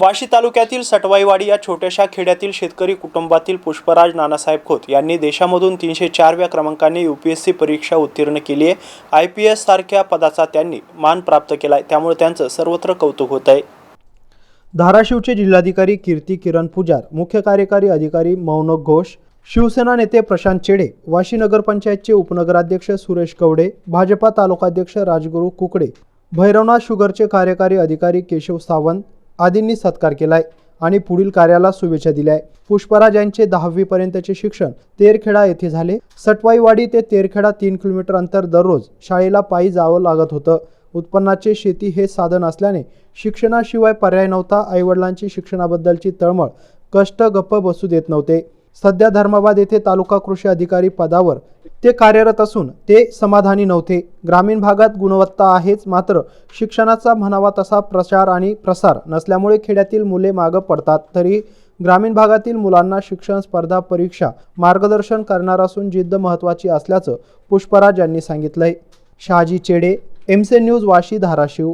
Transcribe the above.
वाशी तालुक्यातील सटवाईवाडी या छोट्याशा खेड्यातील शेतकरी कुटुंबातील पुष्पराज नानासाहेब खोत यांनी देशामधून तीनशे चारव्या क्रमांकाने यू पी एस सी परीक्षा उत्तीर्ण केली आहे. आय पी एस सारख्या पदाचा त्यांनी मान प्राप्त केला आहे त्यामुळे त्यांचं सर्वत्र कौतुक होत आहे. धाराशिवचे जिल्हाधिकारी कीर्ती किरण पुजार मुख्य कार्यकारी अधिकारी मौनक घोष शिवसेना नेते प्रशांत चेडे वाशी नगरपंचायतचे उपनगराध्यक्ष सुरेश कवडे भाजपा तालुकाध्यक्ष राजगुरू कुकडे भैरवनाथ शुगरचे कार्यकारी अधिकारी केशव सावंत आदींनी सत्कार केलाय आणि पुढील कार्याला शुभेच्छा दिल्या आहे पुष्पराज यांचे दहावीपर्यंतचे शिक्षण तेरखेडा येथे झाले. सटवाईवाडी ते तेरखेडा तीन किलोमीटर अंतर दररोज शाळेला पायी जावं लागत होतं. उत्पन्नाचे शेती हे साधन असल्याने शिक्षणाशिवाय पर्याय नव्हता. आईवडिलांची शिक्षणाबद्दलची तळमळ कष्ट गप्प बसू देत नव्हते. सध्या धर्माबाद येथे तालुका कृषी अधिकारी पदावर ते कार्यरत असून ते समाधानी नव्हते. ग्रामीण भागात गुणवत्ता आहेच मात्र शिक्षणाचा म्हणावा तसा प्रचार आणि प्रसार नसल्यामुळे खेड्यातील मुले मागं पडतात. तरी ग्रामीण भागातील मुलांना शिक्षण स्पर्धा परीक्षा मार्गदर्शन करणार असून जिद्द महत्त्वाची असल्याचं पुष्पराज यांनी सांगितलंय. शहाजी चेडे एमसे न्यूज वाशी धाराशिव.